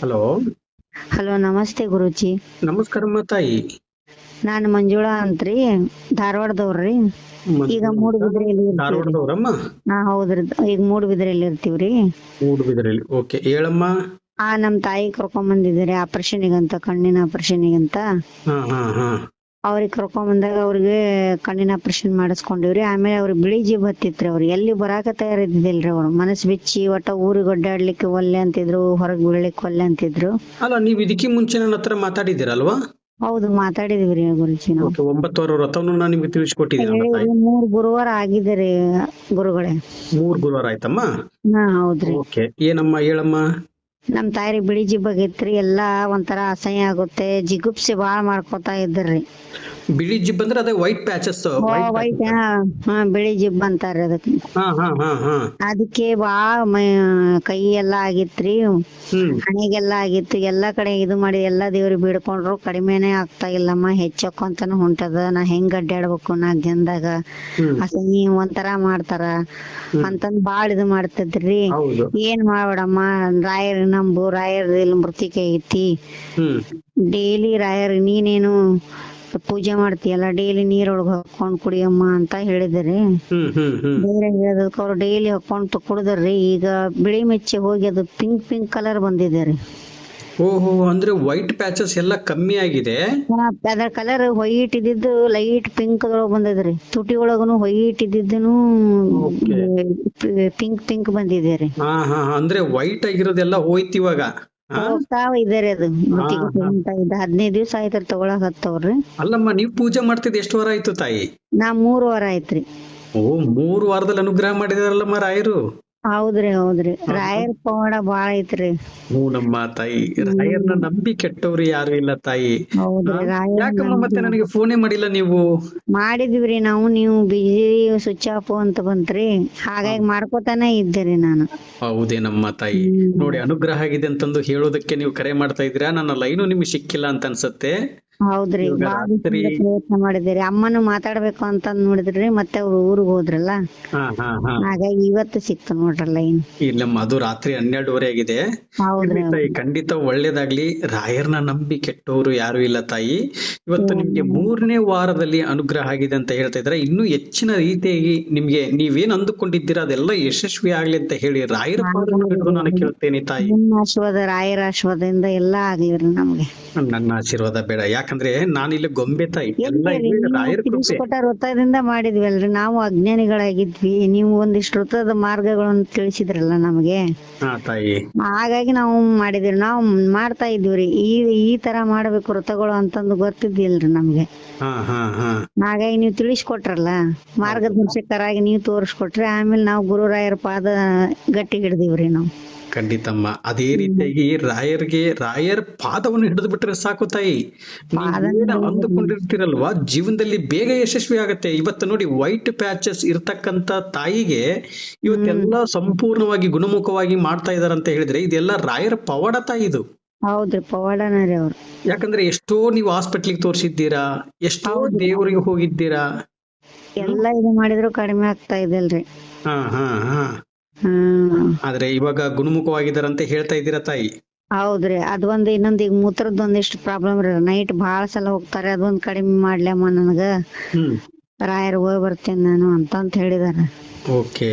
Hello. Hello ನಮಸ್ತೆ ಗುರುಜಿ. ನಮಸ್ಕಾರಮ್ಮ ತಾಯಿ. ನಾನು ಮಂಜುಳಾ ಅಂತ್ರಿ ಧಾರವಾಡದವ್ರಿ ಈಗ ಮೂಡುಬಿದ್ರೆಯಲ್ಲಿ ಧಾರವಾಡದವ್ರಮ್ಮ? ಹಾ ಹೌದ್ರಿ. ಈಗ ಮೂಡುಬಿದ್ರೆಯಲ್ಲಿ ಇರ್ತೀವ್ರಿ. ಮೂಡುಬಿದ್ರಲ್ಲಿ ಓಕೆ. ಹೇಳಮ್ಮ? ಆ ನಮ್ ತಾಯಿ ಕರ್ಕೊಂಡ್ ಬಂದಿದ್ದೀರಿ ಆಪರೇಷನ್ಗಂತ. ಕಣ್ಣಿನ ಆಪರೇಷನ್ ಗಂತ ಅವ್ರಿಗೆ ಕರ್ಕೊಂಡ್ ಬಂದಾಗ ಅವ್ರಿಗೆ ಕಣ್ಣಿನ ಆಪರೇಷನ್ ಮಾಡಿಸ್ಕೊಂಡಿವ್ರಿ. ಆಮೇಲೆ ಅವ್ರಿಗೆ ಬಿಳಿ ಜೀಬ್ ಹತ್ತಿತ್ರಿ ಅವ್ರು. ಎಲ್ಲಿ ಬರಾಕ ತಯಾರಿದ್ದಿಲ್ರಿ ಅವ್ರು. ಮನಸ್ ಬಿಚ್ಚಿ ಒಟ್ಟ ಊರಿಗೆ ಒಡ್ಡಾಡ್ಲಿಕ್ಕೆ ಒಲ್ಲೆ ಅಂತಿದ್ರು ಹೊರಗ್ ಬೀಳ್ಲಿಕ್ಕೆ ಒಲ್ಲೆ ಅಂತಿದ್ರು. ಅಲ್ಲ ನೀವ್ ಇದಕ್ಕೆ ಮುಂಚೆ ನನ್ನ ಹತ್ರ ಮಾತಾಡಿದ್ದೀರಲ್ವಾ? ಹೌದು ಮಾತಾಡಿದ್ವಿ ರೀ ಗುರುಜಿ ನಾವು. ಒಂಬತ್ತು ವಾರ ವ್ರತವನ್ನು ನಾನು ನಿಮ್ಗೆ ತಿಳಿಸ್ಕೊಟ್ಟಿದ್ದೀನಿ ಮೂರ್ ಗುರುವಾರ ಆಗಿದೆ ರೀ ಗುರುಗಳೇ. ಮೂರ್ ಗುರುವಾರ ಆಯ್ತಮ್ಮ? ಹಾ ಹೌದ್ರಿ. ಓಕೆ ಏನಮ್ಮ ಹೇಳಮ್ಮ? ನಮ್ ತಾಯಿರಿ ಬಿಳಿ ಜಿಬ್ ಆಗೈತ್ರಿ ಎಲ್ಲಾ ಒಂಥರ ಅಸಹ್ಯ ಆಗುತ್ತೆ. ಜಿಗುಪ್ಸಿ ಬಾಳ ಮಾಡ್ಕೊತಾ ಇದ್ರಿ ಬಿಳಿ ಜಿಬ್ ಅಂದ್ರೆ ಅದೇ ವೈಟ್ ಪ್ಯಾಚಸ್ ವೈಟ್ ಹಾ ಬಿಳಿ ಜಿಬ್ ಅಂತಾರ ಅದಕ್ಕೆ. ಅದಕ್ಕೆ ಮೈ- ಕೈ ಎಲ್ಲಾ ಆಗಿತ್ರಿ ಹಣೆಗೆಲ್ಲಾ ಆಗಿತ್ತು. ಎಲ್ಲಾ ಕಡೆ ಇದು ಮಾಡಿ ಎಲ್ಲಾ ದೇವ್ರಿಗೆ ಬಿಡ್ಕೊಂಡ್ರು ಕಡಿಮೆನೆ ಆಗ್ತಾ ಇಲ್ಲಮ್ಮ. ಹೆಚ್ಚಕ್ಕೊಂತನ ಹೊಂಟದ. ನಾ ಹೆಂಗ್ ಅಡ್ಡಾಡ್ಬೇಕು ನಾ ಜನದಾಗ ಅಸ ಅಸಹ್ಯ ಒಂಥರ ಮಾಡ್ತಾರ? ಅಂತಂದ್ ಬಾಳ ಇದು ಮಾಡ್ತಿದ್ರಿ. ಏನ್ ಮಾಡ್ಬೇಡಮ್ಮ? ರಾಯರ್ ನಂಬು. ರಾಯರ್ ಇಲ್ಲಿ ಮೃತಿಕೆ ಐತಿ. ಡೈಲಿ ರಾಯರ್ ನೀನೇನು ಪೂಜೆ ಮಾಡ್ತೀಯಲ್ಲ ಡೈಲಿ ನೀರೊಳಗ ಹಾಕೊಂಡು ಕುಡಿಯಮ್ಮ ಅಂತ ಹೇಳಿದ್ರಿ. ಬೇರೆ ಹೇಳದಕ್ಕೆ ಅವ್ರು ಡೈಲಿ ಹಾಕೊಂಡು ಕುಡಿದ್ರಿ. ಈಗ ಬಿಳಿ ಮೆಚ್ಚೆ ಹೋಗಿ ಅದು ಪಿಂಕ್ ಪಿಂಕ್ ಕಲರ್ ಬಂದಿದೆ ರೀ. ಓಹೋ ಅಂದ್ರೆ ವೈಟ್ ಪ್ಯಾಚಸ್ ಎಲ್ಲ ಕಮ್ಮಿ ಆಗಿದೆ? ಅದ್ರ ಕಲರ್ ವೈಟ್ ಇದ್ದಿದ್ದು ಲೈಟ್ ಪಿಂಕ್ ಒಳಗ್ ಬಂದದ್ರಿ ತುಟಿ ಒಳಗನು ವೈಟ್ ಇದ್ದಿದ್ದನು ಪಿಂಕ್ ಪಿಂಕ್ ಬಂದಿದೆ ರೀ. ಹಾ ಹಾ. ಅಂದ್ರೆ ವೈಟ್ ಆಗಿರೋದೆಲ್ಲ ಹೋಯ್ತು ಇವಾಗ. ಹಾ? ಹೋಗ್ತಾ ಇದೆ ರೀ ಅದು. ಹದಿನೈದು ದಿವ್ಸ ಆಯ್ತು ತಗೊಳಕ್ ಹತ್ತವ್ರಿ. ಅಲ್ಲಮ್ಮ ನೀವ್ ಪೂಜೆ ಮಾಡ್ತಿದ್ ಎಷ್ಟು ವಾರ ಆಯ್ತು ತಾಯಿ? ನಾ ಮೂರ್ ವಾರ ಆಯ್ತ್ರಿ. ಓ ಮೂರು ವಾರದಲ್ಲಿ ಅನುಗ್ರಹ ಮಾಡಿದಾರಲ್ಲಮ್ಮ ರಾಯರು. ಹೌದ್ರಿ ಹೌದ್ರಿ. ರಾಯರ್ ಪವಾಡ ಬಾಳ ಐತ್ರಿ. ಹ್ಞೂ ನಮ್ಮ ತಾಯಿ ರಾಯರ್ನ ನಂಬಿ ಕೆಟ್ಟವ್ರು ಯಾರು ಇಲ್ಲ ತಾಯಿ. ಹೌದ್ರಿ ರಾಯರ್ ಯಾಕಮ್ಮ ಮತ್ತೆ ನನಗೆ ಫೋನೇ ಮಾಡಿಲ್ಲ ನೀವು? ಮಾಡಿದ್ವಿರಿ ನಾವು ನೀವು ಬಿಜಿ ಸ್ವಿಚ್ ಆಫ್ ಅಂತ ಬಂತ್ರಿ. ಹಾಗಾಗಿ ಮಾಡ್ಕೋತಾನೆ ಇದ್ದೀರಿ ನಾನು. ಹೌದೇನಮ್ಮ ತಾಯಿ. ನೋಡಿ ಅನುಗ್ರಹ ಆಗಿದೆ ಅಂತಂದು ಹೇಳೋದಕ್ಕೆ ನೀವು ಕರೆ ಮಾಡ್ತಾ ಇದ್ದೀರಾ? ನನ್ನ ಲೈನು ನಿಮ್ಗೆ ಸಿಕ್ಕಿಲ್ಲ ಅಂತ ಅನ್ಸತ್ತೆ. ಹೌದ್ರಿ. ಪ್ರಯತ್ನ ಮಾಡಿದ್ರಿ ಅಮ್ಮನು ಮಾತಾಡ್ಬೇಕು ಅಂತ ನೋಡಿದ್ರಿ ಮತ್ತೆ ಅವ್ರು ಊರಿಗೆ ಹೋದ್ರಲ್ಲ? ಹಾಗಾಗಿ ಇವತ್ತು ಸಿಕ್ತು ನೋಡ್ರಿ ಲೈನ್ ಇಲ್ಲಮ್ಮ ಅದು ರಾತ್ರಿ ಹನ್ನೆರಡುವರೆ ಆಗಿದೆ. ತಾಯಿ ಖಂಡಿತ ಒಳ್ಳೇದಾಗ್ಲಿ. ರಾಯರ್ನ ನಂಬಿ ಕೆಟ್ಟವರು ಯಾರು ಇಲ್ಲ ತಾಯಿ. ಇವತ್ತು ನಿಮ್ಗೆ ಮೂರನೇ ವಾರದಲ್ಲಿ ಅನುಗ್ರಹ ಆಗಿದೆ ಅಂತ ಹೇಳ್ತಾ ಇದ್ರೆ ಇನ್ನೂ ಹೆಚ್ಚಿನ ರೀತಿಯಾಗಿ ನಿಮ್ಗೆ ನೀವೇನ್ ಅಂದುಕೊಂಡಿದ್ದೀರಾ? ಅದೆಲ್ಲ ಯಶಸ್ವಿ ಆಗ್ಲಿ ಅಂತ ಹೇಳಿ ರಾಯರ ನಾನು ಕೇಳ್ತೇನೆ ತಾಯಿ. ನಿಮ್ಮ ಆಶೀರ್ವಾದ ರಾಯರ ಆಶೀರ್ವಾದದಿಂದ ಎಲ್ಲಾ ಆಗ್ಲಿ ನಮ್ಗೆ. ನನ್ನ ಆಶೀರ್ವಾದ ಬೇಡ. ಯಾಕಂದ್ರೆ ನಾನಿಲ್ಲಿ ಗೊಂಬೆ ತಾಯಿ ಎಲ್ಲಿ ಇಲ್ಲಿ ಕೃಪೆ. ತಿಳಿಸ್ಕೊಟ್ಟ ವೃತ್ತದಿಂದ ಮಾಡಿದ್ವಲ್ರಿ ನಾವು ಅಜ್ಞಾನಿಗಳಾಗಿದ್ವಿ. ನೀವು ಒಂದಿಷ್ಟು ವೃತ್ತದ ಮಾರ್ಗಗಳನ್ನು ತಿಳಿಸಿದ್ರಲ್ಲ ನಮಗೆ? ತಾಯಿ. ಹಾಗಾಗಿ ನಾವು ಮಾಡಿದ್ವಿ ನಾವು ಮಾಡ್ತಾ ಇದ್ವಿ ಈ ಈ ತರ ಮಾಡ್ಬೇಕು ವೃತ್ತಗಳು ಅಂತಂದು ಗೊತ್ತಿದ್ದಿಲ್ರಿ ನಮ್ಗೆ. ಹಾಗಾಗಿ ನೀವು ತಿಳಿಸ್ಕೊಟ್ರಲ್ಲ? ಮಾರ್ಗದರ್ಶಕರಾಗಿ ನೀವು ತೋರಿಸ್ಕೊಟ್ರಿ ಆಮೇಲೆ ನಾವು ಗುರುರಾಯರ ಪಾದ ಗಟ್ಟಿ ಹಿಡಿದಿವ್ರಿ ನಾವು. ಖಂಡಿತಮ್ಮ. ಅದೇ ರೀತಿಯಾಗಿ ರಾಯರ್ಗೆ ರಾಯರ್ ಪಾದವನ್ನು ಹಿಡಿದು ಬಿಟ್ರೆ ಸಾಕು ತಾಯಿ. ಅಂದುಕೊಂಡಿರ್ತೀರಲ್ವಾ? ಜೀವನದಲ್ಲಿ ಬೇಗ ಯಶಸ್ವಿ ಆಗತ್ತೆ. ಇವತ್ತು ನೋಡಿ ವೈಟ್ ಪ್ಯಾಚಸ್ ಇರ್ತಕ್ಕಂತ ತಾಯಿಗೆ ಇವತ್ತೆಲ್ಲ ಸಂಪೂರ್ಣವಾಗಿ ಗುಣಮುಖವಾಗಿ ಮಾಡ್ತಾ ಇದಾರಂತ ಹೇಳಿದ್ರೆ ಇದೆಲ್ಲ ರಾಯರ ಪವಾಡ ತಾಯಿ ಇದು. ಹೌದ್ರಿ ಪವಾಡನೇ ಅವ್ರು. ಯಾಕಂದ್ರೆ ಎಷ್ಟೋ ನೀವು ಹಾಸ್ಪಿಟ್ಲಿಗೆ ತೋರಿಸಿದ್ದೀರಾ ಎಷ್ಟೋ ದೇವರಿಗೆ ಹೋಗಿದ್ದೀರಾ. ಎಲ್ಲ ಇದು ಮಾಡಿದ್ರು ಕಡಿಮೆ ಆಗ್ತಾ ಇದಿಲ್ರಿ ಹಾ ಹಾ ಹಾ. ಹ್ಮ್ ಆದ್ರೆ ಇವಾಗ ಅಂತ ಹೇಳ್ತಾ ಇದ್ದೀರಾ ತಾಯಿ? ಹೌದ್ರಿ ಅದೊಂದ್ ಇನ್ನೊಂದ್ ಈಗ ಮೂತ್ರದ್ ಒಂದಿಷ್ಟು ಪ್ರಾಬ್ಲಮ್ ರೀ. ನೈಟ್ ಬಾಳ ಸಲ ಹೋಗ್ತಾರೆ ಅದೊಂದ್ ಕಡಿಮೆ ಮಾಡ್ಲಮ್ಮ ನನಗ. ಹ್ಮ್. ರಾಯರ್ ಹೋಗಿ ಬರ್ತೇನೆ ನಾನು ಅಂತ ಅಂತ ಹೇಳಿದಾರ. ಓಕೆ.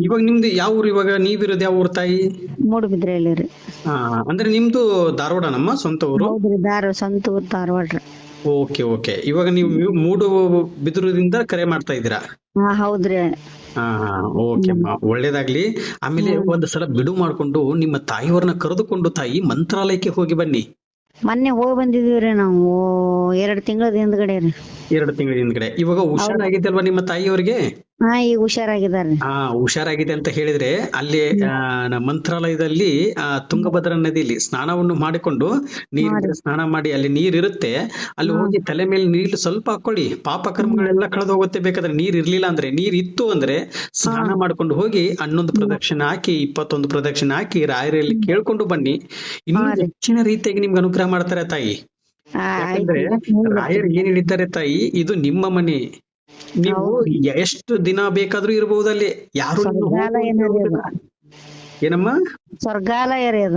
ಇವಾಗ ನಿಮ್ದು ಯಾವ ಊರು ಇವಾಗ? ನೀವಿರೋದು ಯಾವ ಊರು ತಾಯಿ? ಮೂಡುಬಿದ್ರೆಯಲ್ಲಿ ರೀ ಆ, ಅಂದ್ರೆ ನಿಮ್ದು ಧಾರವಾಡ ನಮ್ಮ ಸ್ವಂತ ಊರು? ಹೌದ್ರಿ ಧಾರವಾಡ ಸ್ವಂತ ಊರ್ ಧಾರವಾಡ್ರಿ. ಓಕೆ ಓಕೆ ಇವಾಗ ನೀವು ಮೂಡು ಬಿದಿರುದಿಂದ ಕರೆ ಮಾಡ್ತಾ ಇದ್ದೀರಾ? ಹಾ ಹೌದ್ರಿ. ಹಾ ಹಾ. ಓಕೆ ಒಳ್ಳೇದಾಗ್ಲಿ. ಆಮೇಲೆ ಒಂದ್ ಸಲ ಬಿಡು ಮಾಡ್ಕೊಂಡು ನಿಮ್ಮ ತಾಯಿಯವರನ್ನ ಕರೆದುಕೊಂಡು ತಾಯಿ ಮಂತ್ರಾಲಯಕ್ಕೆ ಹೋಗಿ ಬನ್ನಿ. ಮೊನ್ನೆ ಹೋಗಿ ಬಂದಿದೀವ್ರಿ ನಾವು. ಎರಡ್ ತಿಂಗಳ ಹಿಂದ್ಗಡೆ ರೀ. ಎರಡು ತಿಂಗಳ ಹಿಂದ್ಗಡೆ. ಇವಾಗ ಹುಷಾರಾಗಿದ್ದಲ್ವಾ ನಿಮ್ಮ ತಾಯಿಯವರಿಗೆ? ಹಾ ಈಗ ಹುಷಾರಾಗಿದ್ದಾರೆ. ಹಾ ಹುಷಾರಾಗಿದೆ ಅಂತ ಹೇಳಿದ್ರೆ ಅಲ್ಲಿ ಆ, ಮಂತ್ರಾಲಯದಲ್ಲಿ ಆ ತುಂಗಭದ್ರಾ ನದಿಯಲ್ಲಿ ಸ್ನಾನವನ್ನು ಮಾಡಿಕೊಂಡು ನೀರು ಸ್ನಾನ ಮಾಡಿ ಅಲ್ಲಿ ನೀರಿರುತ್ತೆ. ಅಲ್ಲಿ ಹೋಗಿ ತಲೆ ಮೇಲೆ ನೀರು ಸ್ವಲ್ಪ ಹಾಕೊಳ್ಳಿ. ಪಾಪ ಕರ್ಮಗಳೆಲ್ಲ ಕಳೆದು ಹೋಗುತ್ತೆ ಬೇಕಾದ್ರೆ ನೀರ್ ಇರ್ಲಿಲ್ಲ ಅಂದ್ರೆ ನೀರ್ ಇತ್ತು ಅಂದ್ರೆ ಸ್ನಾನ ಮಾಡ್ಕೊಂಡು ಹೋಗಿ ಹನ್ನೊಂದು ಪ್ರದಕ್ಷಿಣೆ ಹಾಕಿ ಇಪ್ಪತ್ತೊಂದು ಪ್ರದಕ್ಷಿಣೆ ಹಾಕಿ ರಾಯರಲ್ಲಿ ಕೇಳ್ಕೊಂಡು ಬನ್ನಿ. ಇನ್ನೂ ಹೆಚ್ಚಿನ ರೀತಿಯಾಗಿ ನಿಮ್ಗೆ ಅನುಗ್ರಹ ಮಾಡ್ತಾರೆ ತಾಯಿ. ಆ, ಯಾಕಂದ್ರೆ ರಾಯರ್ ಏನ್ ಹೇಳಿದ್ದಾರೆ ತಾಯಿ? ಇದು ನಿಮ್ಮ ಮನೆ. ನೀವು ಎಷ್ಟು ದಿನ ಬೇಕಾದ್ರೂ ಇರಬಹುದು ಅಲ್ಲಿ. ಯಾರು. ಏನಮ್ಮ? ಸ್ವರ್ಗಾಲಯ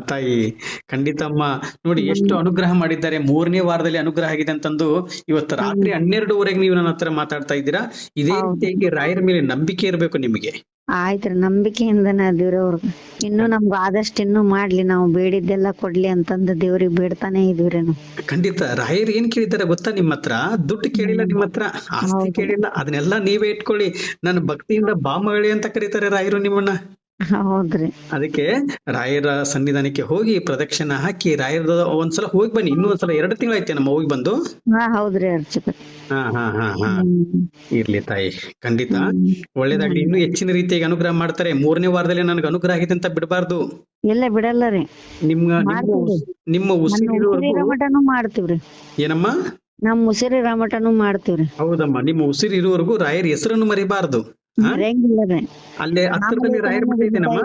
ತಾಯಿ. ಖಂಡಿತಮ್ಮ ನೋಡಿ ಎಷ್ಟು ಅನುಗ್ರಹ ಮಾಡಿದ್ದಾರೆ. ಮೂರನೇ ವಾರದಲ್ಲಿ ಅನುಗ್ರಹ ಆಗಿದೆ ಅಂತಂದು ಇವತ್ತು ರಾತ್ರಿ ಹನ್ನೆರಡುವರೆಗೆ ನೀವು ನನ್ನ ಹತ್ರ ಮಾತಾಡ್ತಾ ಇದ್ದೀರಾ. ಇದೇ ರೀತಿಯಾಗಿ ರಾಯರ ಮೇಲೆ ನಂಬಿಕೆ ಇರಬೇಕು ನಿಮಗೆ. ಆಯ್ತ್ರಿ ನಂಬಿಕೆಯಿಂದನ ಅದೀವ್ರಿ ಅವ್ರಿಗೆ ಇನ್ನು ನಮ್ಗ ಆದಷ್ಟು ಇನ್ನು ಮಾಡ್ಲಿ ನಾವು ಬೇಡಿದ್ದೆಲ್ಲ ಕೊಡ್ಲಿ ಅಂತಂದ ದೇವ್ರಿಗ್ ಬೇಡ್ತಾನೆ ಇದೀವ್ರಿ ನಾವು. ಖಂಡಿತ ರಾಯರ್ ಏನ್ ಕೇಳಿದಾರ ಗೊತ್ತಾ ನಿಮ್ಮ ಹತ್ರ? ದುಡ್ಡು ಕೇಳಿಲ್ಲ ನಿಮ್ಮ ಹತ್ರ ಆಸ್ತಿ ಕೇಳಿಲ್ಲ ಅದನ್ನೆಲ್ಲ ನೀವೇ ಇಟ್ಕೊಳ್ಳಿ. ನನ್ನ ಭಕ್ತಿಯಿಂದ ಬಾಮಗಳಿ ಅಂತ ಕರೀತಾರೆ ರಾಯರು ನಿಮ್ಮನ್ನ. ಹೌದ್ರಿ. ಅದಕ್ಕೆ ರಾಯರ ಸನ್ನಿಧಾನಕ್ಕೆ ಹೋಗಿ ಪ್ರದಕ್ಷಿಣ ಹಾಕಿ ರಾಯರ ಒಂದ್ಸಲ ಹೋಗಿ ಬನ್ನಿ. ಇನ್ನೂ ಒಂದ್ಸಲ ಎರಡು ಐತೆ ನಮ್ಮ ಹೋಗಿ ಬಂದು? ಹೌದ್ರಿ ಅರ್ಚಕ. ಹಾ ಹಾ ಹಾ ಹಾ. ಇರ್ಲಿ ತಾಯಿ ಖಂಡಿತ. ಒಳ್ಳೇದಾಗ್ಲಿ. ಇನ್ನೂ ಹೆಚ್ಚಿನ ರೀತಿಯಾಗಿ ಅನುಗ್ರಹ ಮಾಡ್ತಾರೆ. ಮೂರನೇ ವಾರದಲ್ಲಿ ನನಗೆ ಅನುಗ್ರಹ ಆಗಿದೆ ಅಂತ ಬಿಡಬಾರ್ದು. ಇಲ್ಲ ಬಿಡಲ್ಲ ರೀ. ನಿಮ್ಮ ನಿಮ್ಮ ಉಸಿರಿ ಮಾಡ್ತೀವ್ರಿ ಏನಮ್ಮ? ನಮ್ಮ ಉಸಿರಿ ರಮಟನು ಮಾಡ್ತೀವ್ರಿ ಹೌದಮ್ಮ. ನಿಮ್ಮ ಉಸಿರಿ ಇರುವವರೆಗೂ ರಾಯರ ಹೆಸರನ್ನು ಮರಿಬಾರ್ದು. ಅಲ್ಲೇ ಹತ್ತಿರದಲ್ಲಿ ರಾಯರ ಮಠ ಇದೆನಮ್ಮ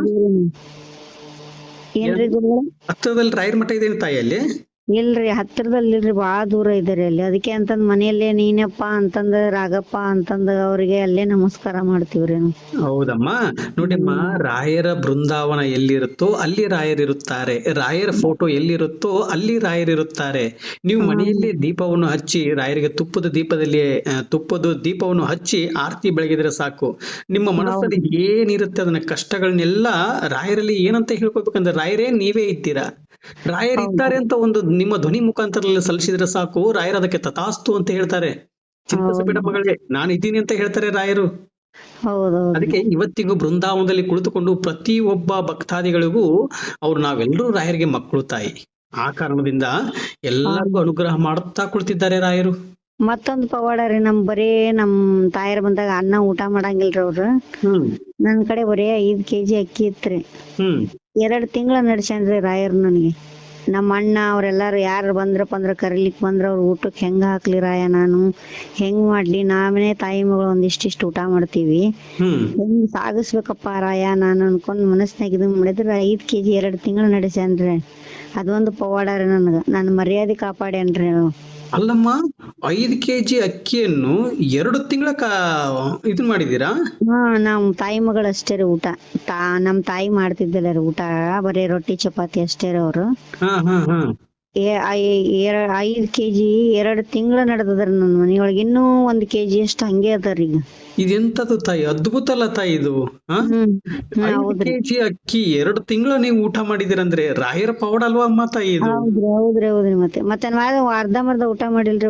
ಹತ್ತಿರದಲ್ಲಿ ರಾಯರ ಮಠ ಇದೆ ತಾಯಿ ಅಲ್ಲಿ? ಇಲ್ರಿ ಹತ್ತಿರದಲ್ಲಿ ಇಲ್ರಿ ಬಾಳ ದೂರ ಇದ್ದಾರೆ ಅಲ್ಲಿ. ಅದಕ್ಕೆ ಅಂತಂದ್ ಮನೆಯಲ್ಲೇ ನೀನಪ್ಪ ಅಂತಂದ ರಾಗಪ್ಪ ಅಂತಂದ ಅವ್ರಿಗೆ ಅಲ್ಲೇ ನಮಸ್ಕಾರ ಮಾಡ್ತೀವ್ರಿ ನಾವು. ಹೌದಮ್ಮ. ನೋಡಿಮ್ಮ ರಾಯರ ಬೃಂದಾವನ ಎಲ್ಲಿರುತ್ತೋ ಅಲ್ಲಿ ರಾಯರಿರುತ್ತಾರೆ ರಾಯರ ಫೋಟೋ ಎಲ್ಲಿರುತ್ತೋ ಅಲ್ಲಿ ರಾಯರಿರುತ್ತಾರೆ ನೀವು ಮನೆಯಲ್ಲಿ ದೀಪವನ್ನು ಹಚ್ಚಿ ರಾಯರಿಗೆ ತುಪ್ಪದ ದೀಪದಲ್ಲಿ ಆ, ತುಪ್ಪದ ದೀಪವನ್ನು ಹಚ್ಚಿ ಆರತಿ ಬೆಳಗಿದ್ರೆ ಸಾಕು. ನಿಮ್ಮ ಮನಸ್ಸಲ್ಲಿ ಏನಿರುತ್ತೆ ಅದನ್ನ ಕಷ್ಟಗಳನ್ನೆಲ್ಲ ರಾಯರಲ್ಲಿ ಏನಂತ ಹೇಳ್ಕೊಬೇಕಂದ್ರೆ ರಾಯರೇ ನೀವೇ ಇದ್ದೀರಾ? ರಾಯರು ಇದ್ದಾರೆ ಅಂತ ಒಂದು ನಿಮ್ಮ ಧ್ವನಿ ಮುಖಾಂತರ ಸಲ್ಲಿಸಿದ್ರೆ ಸಾಕು. ರಾಯರ್ ಅದಕ್ಕೆ ತಥಾಸ್ತು ಅಂತ ಹೇಳ್ತಾರೆ. ಚಿಂತಿಸಬೇಡ ಮಗಳೇ ನಾನು ಇದ್ದೀನಿ ಅಂತ ಹೇಳ್ತಾರೆ ರಾಯರು. ಅದಕ್ಕೆ ಇವತ್ತಿಗೂ ಬೃಂದಾವನದಲ್ಲಿ ಕುಳಿತುಕೊಂಡು ಪ್ರತಿ ಒಬ್ಬ ಭಕ್ತಾದಿಗಳಿಗೂ ಅವ್ರು ನಾವೆಲ್ಲರೂ ರಾಯರಿಗೆ ಮಕ್ಕಳು ತಾಯಿ. ಆ ಕಾರಣದಿಂದ ಎಲ್ಲರಿಗೂ ಅನುಗ್ರಹ ಮಾಡುತ್ತಾ ಕುಳಿತಿದ್ದಾರೆ ರಾಯರು. ಮತ್ತೊಂದು ಪವಾಡ ರೀ ನಮ್ ಬರೇ ನಮ್ ತಾಯರ್ ಬಂದಾಗ ಅನ್ನ ಊಟ ಮಾಡಂಗಿಲ್ರಿ ಅವ್ರು. ಹ್ಮ್. ನನ್ ಕಡೆ ಬರೇ ಐದ್ ಕೆಜಿ ಅಕ್ಕಿ ಇತ್ರಿ. ಹ್ಮ್. ಎರಡ್ ತಿಂಗಳ ನಡ್ಸ್ಯಾನ್ರಿ ರಾಯರ್ ನನಗೆ. ನಮ್ಮ ಅಣ್ಣ ಅವ್ರೆಲ್ಲಾರು ಯಾರು ಬಂದ್ರಪ್ಪ ಅಂದ್ರ ಕರೀಲಿಕ್ ಬಂದ್ರ ಅವ್ರ ಊಟಕ್ ಹೆಂಗ ಹಾಕ್ಲಿ ರಾಯ ನಾನು? ಹೆಂಗ್ ಮಾಡ್ಲಿ? ನಾವೇ ತಾಯಿ ಮಗಳು ಒಂದಿಷ್ಟಿಷ್ಟು ಊಟ ಮಾಡ್ತೀವಿ. ಹೆಂಗ್ ಸಾಗಿಸ್ಬೇಕಪ್ಪ ರಾಯ ನಾನು ಅನ್ಕೊಂಡ್ ಮನಸ್ನಾಗ ಇದು ಮಾಡಿದ್ರ ಐದ್ ಕೆಜಿ ಎರಡ್ ತಿಂಗಳ ನಡೆಸ್ಯಾನ್ರಿ. ಅದೊಂದು ಪವಾಡ ರೀ ನನಗ. ನನ್ ಮರ್ಯಾದೆ ಕಾಪಾಡ್ಯಾನ್ರಿ. ಅಲ್ಲಮ್ಮ ಐದು ಕೆಜಿ ಅಕ್ಕಿಯನ್ನು ಎರಡು ತಿಂಗಳ ಇದನ್ ಮಾಡಿದೀರಾ ಹಾ ನಮ್ ತಾಯಿ ಮಗಳು ಅಷ್ಟೇ ರೀ ಊಟ. ತಾ ನಮ್ ತಾಯಿ ಮಾಡ್ತಿದ್ದಿಲ್ಲ ರೀ ಊಟ. ಬರೀ ರೊಟ್ಟಿ ಚಪಾತಿ ಅಷ್ಟೇ ರೀ ಅವ್ರು. ಹಾ ಹಾ ಹಾ. ಐದ್ ಕೆಜಿ ಎರಡ್ ತಿಂಗಳ ನಡೆದದ್ರಿ ನನ್ ಮನಿಯೊಳಗ ಇನ್ನೂ ಒಂದ್ ಕೆಜಿ ಅಷ್ಟ ಹಂಗೆ ಅದರಿ ಈಗ. ಇದೆಂತದು ತಾಯಿ? ಅದ್ಭುತ ಅಲ್ಲ ತಾಯಿ ಇದು ಕೆಜಿ ಅಕ್ಕಿ ಎರಡ್ ತಿಂಗಳ ನೀವು ಊಟ ಮಾಡಿದಿರಂದ್ರೆ ರಾಯರ ಪವಾಡ ಅಲ್ವಾ ಅಮ್ಮ ತಾಯಿ ಇದು? ಹೌದ್ರಿ ಹೌದ್ರಿ ಹೌದ್ರಿ ಮತ್ತೆ. ಮತ್ತೆ ಅರ್ಧಂಬರ್ಧ ಊಟ ಮಾಡಿಲ್ರಿ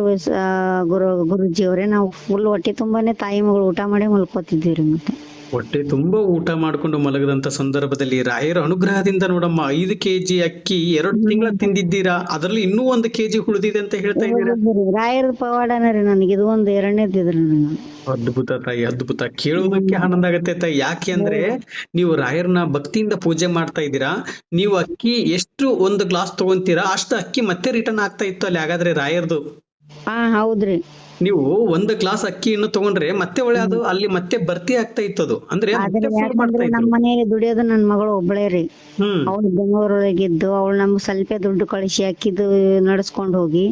ಗುರು ಗುರುಜಿ ಅವ್ರೆ ನಾವು ಫುಲ್ ಹೊಟ್ಟೆ ತುಂಬಾನೇ ತಾಯಿ ಮಗಳು ಊಟ ಮಾಡಿ ಮಲ್ಕೋತಿದ್ದೀವ್ರಿ ಮತ್ತೆ. ಹೊಟ್ಟೆ ತುಂಬಾ ಊಟ ಮಾಡ್ಕೊಂಡು ಮಲಗದಂತ ಸಂದರ್ಭದಲ್ಲಿ ರಾಯರ ಅನುಗ್ರಹದಿಂದ ನೋಡಮ್ಮ ಐದು ಕೆಜಿ ಅಕ್ಕಿ ಎರಡು ತಿಂಗಳ ತಿಂದಿದ್ದೀರಾ? ಅದರಲ್ಲಿ ಇನ್ನೂ ಒಂದು ಕೆಜಿ ಉಳಿದಿದೆ ಅಂತ ಹೇಳ್ತಾ ಇದ್ದೀರಾ? ರಾಯರ ಪವಾಡನ ರೀ ನನಗೆ ಇದು ಒಂದು ಎರಡನೇದಿದ್ರಿ ಅದ್ಭುತ ತಾಯಿ ಅದ್ಭುತ. ಕೇಳುವುದಕ್ಕೆ ಆನಂದ ಆಗತ್ತೆ ತಾಯಿ. ಯಾಕೆ ಅಂದ್ರೆ ನೀವು ರಾಯರ್ನ ಭಕ್ತಿಯಿಂದ ಪೂಜೆ ಮಾಡ್ತಾ ಇದ್ದೀರಾ. ನೀವು ಅಕ್ಕಿ ಎಷ್ಟು ಒಂದು ಗ್ಲಾಸ್ ತಗೊಂತೀರಾ? ಅಷ್ಟು ಅಕ್ಕಿ ಮತ್ತೆ ರಿಟರ್ನ್ ಆಗ್ತಾ ಇತ್ತು ಅಲ್ಲಿ ಹಾಗಾದ್ರೆ ರಾಯರ್ದು. ಹಾ ಹೌದ್ರಿ. ನೀವು ಒಂದ್ ಗ್ಲಾಸ್ ಅಕ್ಕಿಯನ್ನು ತಗೊಂಡ್ರೆ ಮತ್ತೆ ಒಳ್ಳೆ ಅದು ಅಲ್ಲಿ ಮತ್ತೆ ಭರ್ತಿ ಆಗ್ತಾ ಇತ್ತು ಅದು ಅಂದ್ರೆ ನಮ್ಮ ಮನೆಗೆ ದುಡಿಯೋದು ನನ್ ಮಗಳು ಒಬ್ಬಳೇ ರೀ. ಅವಳು ಬೆಂಗಳೂರೊಳಗಿದ್ದು ಅವಳು ನಮ್ಗೆ ಸ್ವಲ್ಪ ದುಡ್ಡು ಕಳಿಸಿ ಅಕ್ಕಿದು ನಡ್ಸ್ಕೊಂಡ್ ಹೋಗಿ.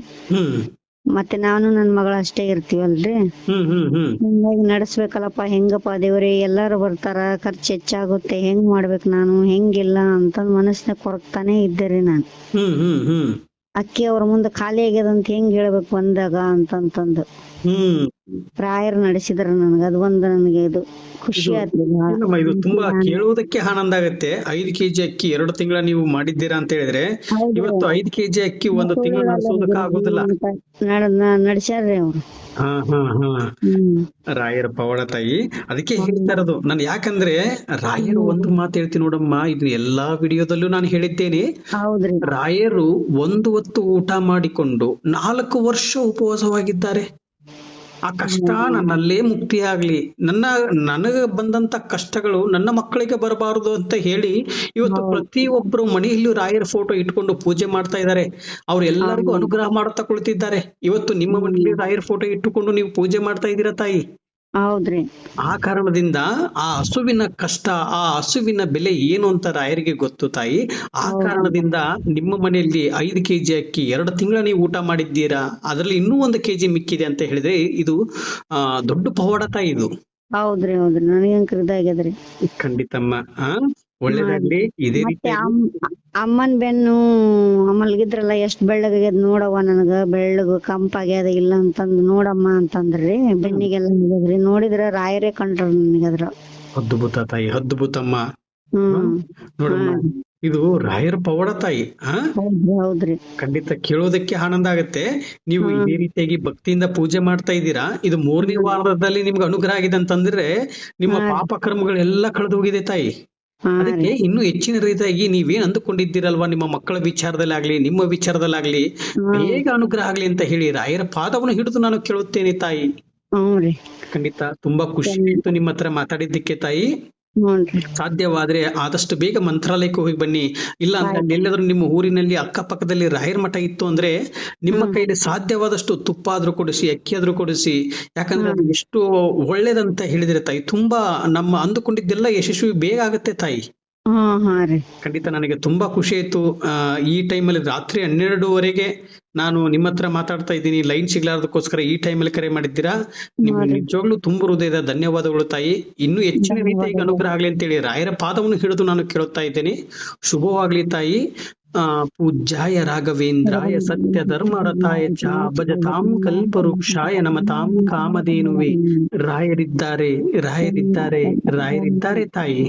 ಮತ್ತೆ ನಾನು ನನ್ ಮಗಳ ಅಷ್ಟೇ ಇರ್ತೀವಲ್ರಿ? ಹಿಂಗಾಗಿ ನಡ್ಸ್ಬೇಕಲ್ಲಪ್ಪ ಹೆಂಗಪ್ಪ ದೇವ್ರಿ ಎಲ್ಲಾರು ಬರ್ತಾರ ಖರ್ಚು ಹೆಚ್ಚಾಗುತ್ತೆ ಹೆಂಗ್ ಮಾಡ್ಬೇಕು ನಾನು ಹೆಂಗಿಲ್ಲ ಅಂತ ಮನಸ್ಸಿನ ಕೊರಕ್ತಾನೆ ಇದ್ದೆ ರೀ ನಾನು. ಅಕ್ಕಿ ಅವ್ರ ಮುಂದೆ ಖಾಲಿ ಆಗ್ಯದಂತ ಹೆಂಗ್ ಹೇಳ್ಬೇಕು ಬಂದಾಗ ಅಂತಂತಂದು. ಹ್ಮ್. ರಾಯರ್ ನಡೆಸಿದ್ರ ನನಗ. ಅದು ಒಂದು ನನಗೆ ಇದು ಖುಷಿ ಆಯ್ತು ಏನಮ್ಮ ಇದು ತುಂಬಾ ಕೇಳುವುದಕ್ಕೆ ಆನಂದ ಆಗತ್ತೆ ಐದು ಕೆಜಿ ಅಕ್ಕಿ ಎರಡು ತಿಂಗಳ ನೀವು ಮಾಡಿದ್ದೀರಾ ಅಂತ ಹೇಳಿದ್ರೆ ಇವತ್ತು ಐದು ಕೆಜಿ ಅಕ್ಕಿ ಒಂದು ತಿಂಗಳು ನಡೆಸೋದಕ್ಕೆ ಆಗೋದಿಲ್ಲ. ನಡೆಸ್ಯಾರ್ರಿ ಅವ್ರು. ಹಾ ಹಾ ಹಾ. ಹ್ಮ್. ರಾಯರ ಪವಾಡ ತಾಯಿ. ಅದಕ್ಕೆ ಹೇಳ್ತಾ ಇರೋದು ನಾನು ಯಾಕಂದ್ರೆ ರಾಯರು ಒಂದು ಮಾತು ಹೇಳ್ತೀನಿ ನೋಡಮ್ಮ. ಇದನ್ನ ಎಲ್ಲಾ ವಿಡಿಯೋದಲ್ಲೂ ನಾನು ಹೇಳಿದ್ದೇನೆ. ರಾಯರು ಒಂದು ಹೊತ್ತು ಊಟ ಮಾಡಿಕೊಂಡು ನಾಲ್ಕು ವರ್ಷ ಉಪವಾಸವಾಗಿದ್ದಾರೆ. ಆ ಕಷ್ಟ ನನ್ನಲ್ಲೇ ಮುಕ್ತಿ ಆಗ್ಲಿ. ನನ್ನ ನನಗ ಬಂದಂತ ಕಷ್ಟಗಳು ನನ್ನ ಮಕ್ಕಳಿಗೆ ಬರಬಾರದು ಅಂತ ಹೇಳಿ ಇವತ್ತು ಪ್ರತಿ ಒಬ್ರು ಮನೆಯಲ್ಲಿ ರಾಯರ ಫೋಟೋ ಇಟ್ಕೊಂಡು ಪೂಜೆ ಮಾಡ್ತಾ ಇದ್ದಾರೆ. ಅವ್ರು ಎಲ್ಲರಿಗೂ ಅನುಗ್ರಹ ಮಾಡುತ್ತಾ ಕುಳಿತಿದ್ದಾರೆ. ಇವತ್ತು ನಿಮ್ಮ ಮನೆಯಲ್ಲಿ ರಾಯರ ಫೋಟೋ ಇಟ್ಟುಕೊಂಡು ನೀವು ಪೂಜೆ ಮಾಡ್ತಾ ಇದ್ದೀರಾ ತಾಯಿ? ಹೌದ್ರಿ. ಆ ಕಾರಣದಿಂದ ಆ ಹಸುವಿನ ಕಷ್ಟ ಆ ಹಸುವಿನ ಬೆಲೆ ಏನು ಅಂತ ರಾಯರಿಗೆ ಗೊತ್ತು ತಾಯಿ? ಆ ಕಾರಣದಿಂದ ನಿಮ್ಮ ಮನೆಯಲ್ಲಿ ಐದು ಕೆಜಿ ಅಕ್ಕಿ ಎರಡು ತಿಂಗಳ ನೀವು ಊಟ ಮಾಡಿದ್ದೀರಾ? ಅದರಲ್ಲಿ ಇನ್ನೂ ಒಂದು ಕೆಜಿ ಮಿಕ್ಕಿದೆ ಅಂತ ಹೇಳಿದ್ರೆ ಇದು ಆ ದೊಡ್ಡ ಪವಾಡ ತಾಯಿ ಇದು. ಹೌದ್ರಿ ಹೌದ್ರಿ. ನನಗೆ ಖಂಡಿತಮ್ಮ. ಆ? ಒಳ್ಳೇದಾಗ್ಲಿ ಇದೇ ರೀತಿ ಅಮ್ಮನ್ ಬೆನ್ನು ಮಲ್ಗಿದ್ರಲ್ಲ ಎಷ್ಟ್ ಬೆಳ್ಳಗಾಗ್ಯದ ನೋಡವ್ವ ನನಗ ಬೆಳ್ಳಗ ಕಂಪಾಗ್ಯದ ಇಲ್ಲ ಅಂತಂದ್ ನೋಡಮ್ಮ ಅಂತಂದ್ರಿ ಬೆನ್ನಿಗೆಲ್ಲ ಆಗ್ಯದ್ರಿ ನೋಡಿದ್ರ ರಾಯರೇ ಕಂಡ್ರ ನನಗದ್ರ. ಅದ್ಭುತ ತಾಯಿ ಅದ್ಭುತಮ್ಮ ನೋಡಮ್ಮ ಇದು ರಾಯರ ಪವಾಡ ತಾಯಿ ಹೌದ್ರಿ ಖಂಡಿತ ಕೇಳೋದಕ್ಕೆ ಆನಂದ ಆಗತ್ತೆ. ನೀವು ಇದೇ ರೀತಿಯಾಗಿ ಭಕ್ತಿಯಿಂದ ಪೂಜೆ ಮಾಡ್ತಾ ಇದ್ದೀರಾ? ಇದು ಮೂರನೇ ವಾರದಲ್ಲಿ ನಿಮ್ಗೆ ಅನುಗ್ರಹ ಆಗಿದೆ ಅಂತಂದ್ರೆ ನಿಮ್ಮ ಪಾಪ ಕರ್ಮಗಳೆಲ್ಲ ಕಳೆದು ಹೋಗಿದೆ ತಾಯಿ. ಅದಕ್ಕೆ ಇನ್ನು ಹೆಚ್ಚಿನ ರೀತಿಯಾಗಿ ನೀವೇನ್ ಅಂದುಕೊಂಡಿದ್ದೀರಲ್ವಾ ನಿಮ್ಮ ಮಕ್ಕಳ ವಿಚಾರದಲ್ಲಾಗ್ಲಿ ನಿಮ್ಮ ವಿಚಾರದಲ್ಲಾಗ್ಲಿ? ಬೇಗ ಅನುಗ್ರಹ ಆಗ್ಲಿ ಅಂತ ಹೇಳಿ ರಾಯರ ಪಾದವನ್ನು ಹಿಡಿದು ನಾನು ಕೇಳುತ್ತೇನೆ ತಾಯಿ. ಖಂಡಿತ ತುಂಬಾ ಖುಷಿ ಆಯ್ತು ನಿಮ್ಮ ಹತ್ರ ಮಾತಾಡಿದ್ದಕ್ಕೆ ತಾಯಿ. ಸಾಧ್ಯವಾದ್ರೆ ಆದಷ್ಟು ಬೇಗ ಮಂತ್ರಾಲಯಕ್ಕೆ ಹೋಗಿ ಬನ್ನಿ. ಇಲ್ಲ ಅಂತ ಎಲ್ಲಾದ್ರೂ ನಿಮ್ಮ ಊರಿನಲ್ಲಿ ಅಕ್ಕಪಕ್ಕದಲ್ಲಿ ರಾಯರ್ ಮಠ ಇತ್ತು ಅಂದ್ರೆ ನಿಮ್ಮ ಕೈಲಿ ಸಾಧ್ಯವಾದಷ್ಟು ತುಪ್ಪ ಆದ್ರೂ ಕೊಡಿಸಿ ಅಕ್ಕಿ ಆದ್ರೂ ಕೊಡಿಸಿ. ಯಾಕಂದ್ರೆ ಅದು ಎಷ್ಟು ಒಳ್ಳೇದಂತ ಹೇಳಿದ್ರೆ ತಾಯಿ. ತುಂಬಾ ನಮ್ಮ ಅಂದುಕೊಂಡಿದ್ದೆಲ್ಲ ಯಶಸ್ವಿ ಬೇಗ ಆಗತ್ತೆ ತಾಯಿ. ಖಂಡಿತ ನನಗೆ ತುಂಬಾ ಖುಷಿ ಆಯ್ತು. ಆ, ಈ ಟೈಮಲ್ಲಿ ರಾತ್ರಿ ಹನ್ನೆರಡುವರೆಗೆ ನಾನು ನಿಮ್ಮ ಹತ್ರ ಮಾತಾಡ್ತಾ ಇದ್ದೀನಿ. ಲೈನ್ ಸಿಗ್ಲಾರ್ದಕ್ಕೋಸ್ಕರ ಈ ಟೈಮಲ್ಲಿ ಕರೆ ಮಾಡಿದ್ದೀರಾ? ನಿಮ್ಗೆ ನಿಜವಾಗ್ಲೂ ತುಂಬ ಹೃದಯದ ಧನ್ಯವಾದಗಳು ತಾಯಿ. ಇನ್ನೂ ಹೆಚ್ಚಿನ ರೀತಿಯಾಗಿ ಅನುಗ್ರಹ ಆಗ್ಲಿ ಅಂತೇಳಿ ರಾಯರ ಪಾದವನ್ನು ಹಿಡಿದು ನಾನು ಕೇಳುತ್ತಾ ಇದ್ದೇನೆ. ಶುಭವಾಗ್ಲಿ ತಾಯಿ. ಆ ಪೂಜಾಯ ರಾಘವೇಂದ್ರಾಯ ಸತ್ಯ ಧರ್ಮ ರಥಾಯ ಚ ಭಜತಾಂ ಕಲ್ಪವೃಕ್ಷಾಯ ನಮತಾಂ ಕಾಮಧೇನುವೆ. ರಾಯರಿದ್ದಾರೆ ರಾಯರಿದ್ದಾರೆ ರಾಯರಿದ್ದಾರೆ ತಾಯಿ.